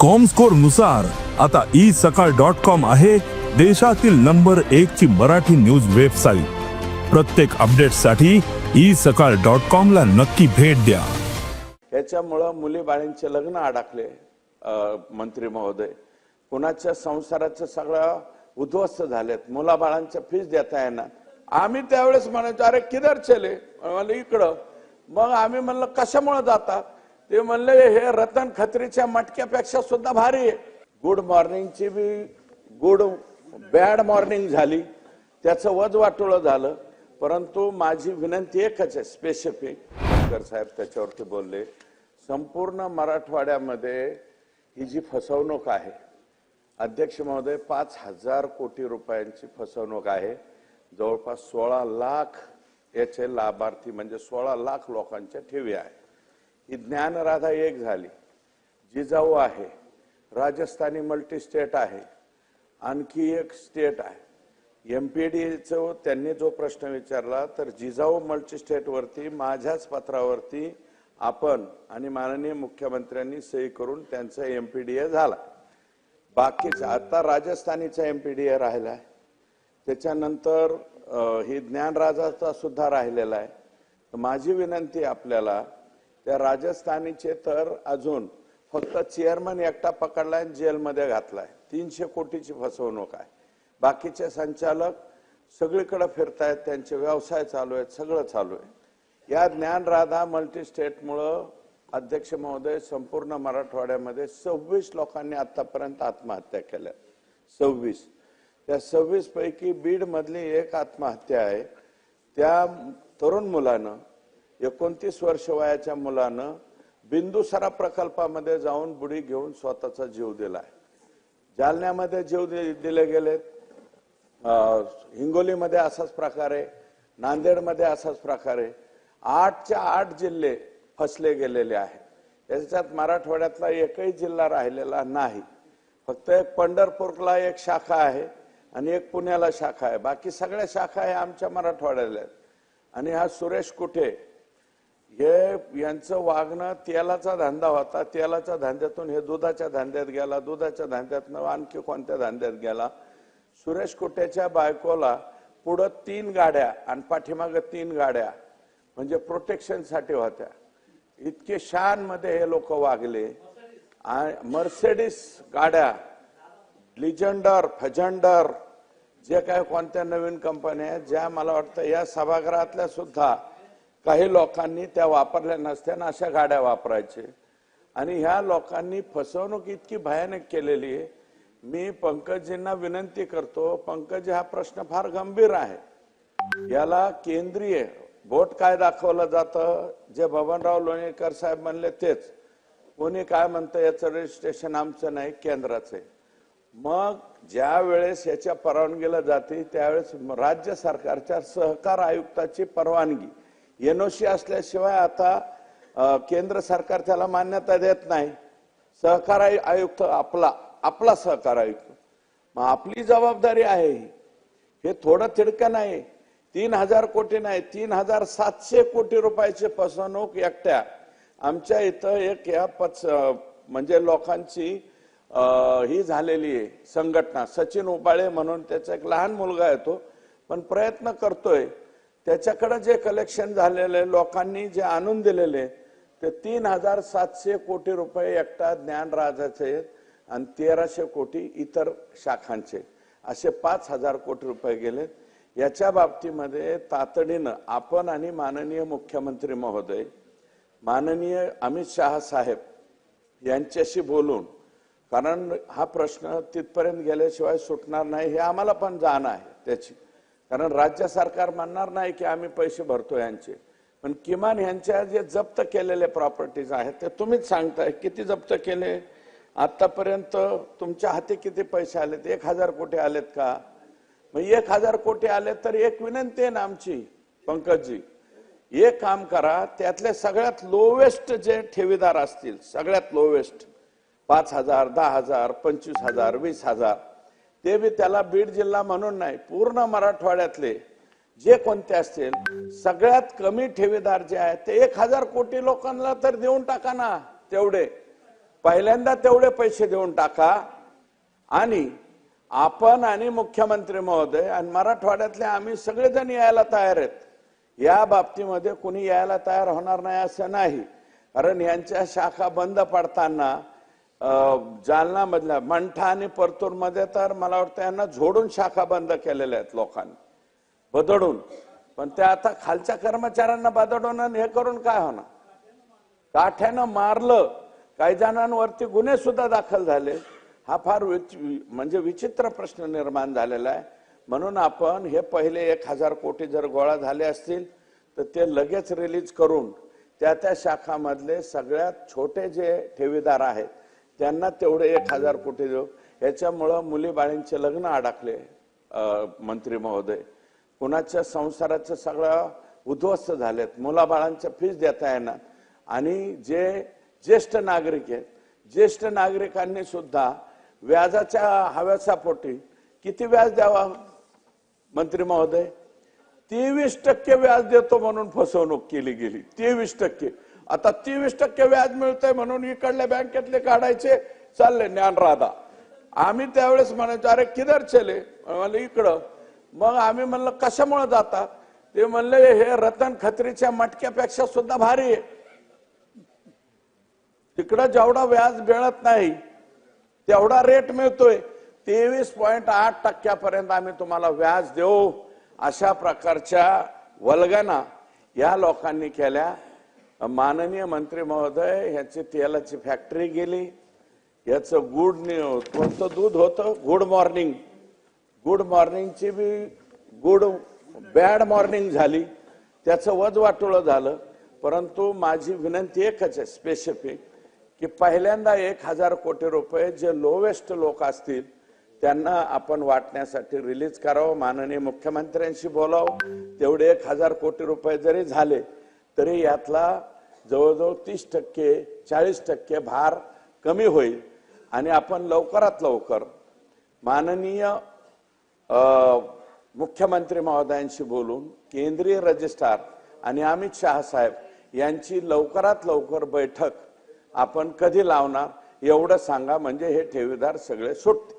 कॉमस्कोरनुसार आता ई सकाळ dot com आहे देशातील नंबर एक ची मराठी न्यूज वेबसाईट प्रत्येक अपडेटसाठी ई सकाळ डॉट कॉम ला नक्की भेट द्या. याच्यामुळं मुली बाळींचे लग्न अडकले मंत्री महोदय. कुणाच्या संसाराचं सगळं उद्ध्वस्त झालेत मुलाबाळांच्या फीस देता येणार. आम्ही त्यावेळेस म्हणायचो अरे किधर चले? म्हणलं इकडं. मग आम्ही म्हणलं कशामुळे जातात ते म्हणले हे रतन खत्रीच्या मटक्यापेक्षा सुद्धा भारी आहे. गुड मॉर्निंगची बी गुड बॅड मॉर्निंग झाली. त्याचं वज वाटोळं झालं. परंतु माझी विनंती एकच आहे स्पेसिफिक साहेब त्याच्यावरती बोलले संपूर्ण मराठवाड्यामध्ये ही जी फसवणूक आहे अध्यक्ष महोदय पाच हजार कोटी रुपयांची फसवणूक आहे. जवळपास सोळा लाख याचे लाभार्थी म्हणजे सोळा लाख लोकांच्या ठेवी आहे ही ज्ञानराधा एक झाली जिजाऊ आहे राजस्थानी मल्टी स्टेट आहे आणखी एक स्टेट आहे. एम पी डीचं त्यांनी जो प्रश्न विचारला तर जिजाऊ मल्टी स्टेटवरती माझ्याच पत्रावरती आपण आणि माननीय मुख्यमंत्र्यांनी सही करून त्यांचा एम पी डी ए झाला. बाकीचा आता राजस्थानीचा एम पी डी ए राहिला आहे. त्याच्यानंतर अं, ही ज्ञानराजाचा सुद्धा राहिलेला आहे. माझी विनंती आपल्याला त्या राजस्थानीचे तर अजून फक्त चेअरमन एकटा पकडलाय आणि जेलमध्ये घातलाय. तीनशे कोटीची फसवणूक आहे. बाकीचे संचालक सगळीकडे फिरतायत त्यांचे व्यवसाय चालू आहेत सगळं चालू आहे. या ज्ञानराधा मल्टी स्टेटमुळं अध्यक्ष महोदय संपूर्ण मराठवाड्यामध्ये सव्वीस लोकांनी आतापर्यंत आत्महत्या केल्या. सव्वीस. त्या सव्वीस पैकी बीड मधली एक आत्महत्या आहे. त्या तरुण मुलानं एकोणतीस वर्ष वयाच्या मुलानं बिंदुसरा प्रकल्पामध्ये जाऊन बुडी घेऊन स्वतःचा जीव दिलाय. जालन्यामध्ये जीव दि- दिले गेलेत. हिंगोलीमध्ये असाच प्रकारे नांदेडमध्ये असाच प्रकारे आठच्या आठ जिल्हे फसले गेलेले आहेत. त्याच्यात मराठवाड्यातला एकही जिल्हा राहिलेला नाही. फक्त एक पंढरपूरला एक शाखा आहे आणि एक पुण्याला शाखा आहे. बाकी सगळ्या शाखा आहे आमच्या मराठवाड्याला आहेत. आणि हा सुरेश कुठे हे यांचं वागणं तेलाचा धंदा होता. तेलाच्या धंद्यातून हे दुधाच्या धंद्यात गेला. दुधाच्या धंद्यातनं आणखी कोणत्या धंद्यात गेला? सुरेश कुट्याच्या बायकोला पुढं तीन गाड्या आणि पाठीमागं तीन गाड्या म्हणजे प्रोटेक्शनसाठी होत्या. इतके शानमध्ये हे लोक वागले. मर्सेडिस गाड्या लिजंडर फजंडर जे काय कोणत्या नवीन कंपन्या आहेत ज्या मला वाटतं या सभागृहातल्या सुद्धा काही लोकांनी त्या वापरल्या नसत्या अशा गाड्या वापरायचे. आणि ह्या लोकांनी फसवणूक इतकी भयानक केलेली आहे. मी पंकजींना विनंती करतो पंकज हा प्रश्न फार गंभीर आहे. याला केंद्रीय बोट काय दाखवलं जातं? जे बबनराव लोणीकर साहेब म्हणले तेच. कोणी काय म्हणतं याचं रजिस्ट्रेशन आमचं नाही केंद्राचं आहे. मग ज्या वेळेस याच्या परवानगीला जाते त्यावेळेस राज्य सरकारच्या सहकार आयुक्ताची परवानगी. एनओसी असल्याशिवाय आता केंद्र सरकार त्याला मान्यता देत नाही. सहकार आयु- आयुक्त आपला आपला सहकार आयुक्त. मग आपली जबाबदारी आहे ही. हे थोडं तिडकं नाही. तीन हजार कोटी नाही तीन हजार सातशे कोटी रुपयाची फसवणूक एकट्या. आमच्या इथं एक या पच म्हणजे लोकांची ही झालेली आहे संघटना. सचिन उबाळे म्हणून त्याचा एक लहान मुलगा येतो. पण प्रयत्न करतोय. त्याच्याकडं जे कलेक्शन झालेले लोकांनी जे आणून दिलेले ते तीन हजार सातशे कोटी रुपये एकटा ज्ञानराजाचे आणि तेराशे कोटी इतर शाखांचे. असे पाच हजार कोटी रुपये गेलेत. याच्या बाबतीमध्ये तातडीनं आपण आणि माननीय मुख्यमंत्री महोदय माननीय अमित शहा साहेब यांच्याशी बोलून कारण हा प्रश्न तिथपर्यंत गेल्याशिवाय सुटणार नाही हे आम्हाला पण जाण आहे त्याची. कारण राज्य सरकार म्हणणार नाही की आम्ही पैसे भरतो यांचे. पण किमान यांच्या जे जप्त केलेले प्रॉपर्टीज आहेत ते तुम्हीच सांगताय. किती जप्त केले? आतापर्यंत तुमच्या हाती किती पैसे आलेत? एक हजार कोटी आलेत का? मग एक हजार कोटी आले तर एक विनंती आहे ना आमची पंकजजी. एक काम करा त्यातले सगळ्यात लोवेस्ट जे ठेवीदार असतील सगळ्यात लोवेस्ट पाच हजार दहा हजार पंचवीस हजार वीस हजार ते बी त्याला बीड जिल्हा म्हणून नाही पूर्ण मराठवाड्यातले जे कोणते असतील सगळ्यात कमी ठेवीदार जे आहेत ते एक हजार कोटी लोकांना तर देऊन टाका ना तेवढे. पहिल्यांदा तेवढे पैसे देऊन टाका. आणि आपण आणि मुख्यमंत्री महोदय आणि मराठवाड्यातले आम्ही सगळेजण यायला तयार आहेत. या बाबतीमध्ये कुणी यायला तयार होणार नाही असं नाही. कारण यांच्या शाखा बंद पडताना जालना मधल्या मंठा आणि परतूरमध्ये तर मला वाटतं यांना झोडून शाखा बंद केलेल्या आहेत लोकांनी. बदडून. पण ते आता खालच्या कर्मचाऱ्यांना बदडून हे करून काय होणार? काठ्यानं मारलं काही जणांवरती गुन्हे सुद्धा दाखल झाले. हा फार म्हणजे विचित्र प्रश्न निर्माण झालेला आहे. म्हणून आपण हे पहिले एक हजार कोटी जर गोळा झाले असतील तर ते लगेच रिलीज करून त्या त्या शाखामधले सगळ्यात छोटे जे ठेवीदार आहेत त्यांना तेवढे एक हजार कोटी देऊ. याच्यामुळं मुली बाळींचे लग्न अडकले मंत्री महोदय. कुणाच्या संसाराचं सगळं उद्ध्वस्त झालेत. मुलाबाळांच्या फीज देता येणार. आणि जे ज्येष्ठ नागरिक आहेत ज्येष्ठ नागरिकांनी सुद्धा व्याजाच्या हव्यासापोटी किती व्याज द्यावा मंत्री महोदय? तेवीस टक्के व्याज देतो म्हणून फसवणूक केली गेली. तेवीस टक्के. आता तेवीस टक्के व्याज मिळतंय म्हणून इकडल्या बँकेतले काढायचे. चालले ज्ञान राधा. आम्ही त्यावेळेस म्हणायचो अरे किधर चले? म्हणलं इकडं. मग आम्ही म्हणलं कशामुळे जाता? ते म्हणले हे रतन खत्रीच्या मटक्यापेक्षा सुद्धा भारी आहे. तिकडं जेवढा व्याज मिळत नाही तेवढा रेट मिळतोय. तेवीस पॉईंट आठ टक्क्यापर्यंत आम्ही तुम्हाला व्याज देऊ. अशा प्रकारच्या वल्गना या लोकांनी केल्या. माननीय मंत्री महोदय ह्याची तेलाची फॅक्टरी गेली. याचं गुड नि- कोणतं दूध होतं? गुड मॉर्निंग गुड मॉर्निंगची बी गुड बॅड मॉर्निंग झाली. त्याचं वजवाटोळं झालं. परंतु माझी विनंती एकच आहे स्पेसिफिक की पहिल्यांदा एक हजार कोटी रुपये जे लोवेस्ट लोक असतील त्यांना आपण वाटण्यासाठी रिलीज करावं माननीय मुख्यमंत्र्यांशी बोलावं. तेवढे एक हजार कोटी रुपये जरी झाले तरी यातला जवळजवळ तीस टक्के चाळीस टक्के भार कमी होईल. आणि आपण लवकरात लवकर माननीय मुख्यमंत्री महोदयांशी बोलून केंद्रीय रजिस्ट्रार आणि अमित शहा साहेब यांची लवकरात लवकर बैठक आपण कधी लावणार एवढं सांगा म्हणजे हे ठेवीदार सगळे सुटते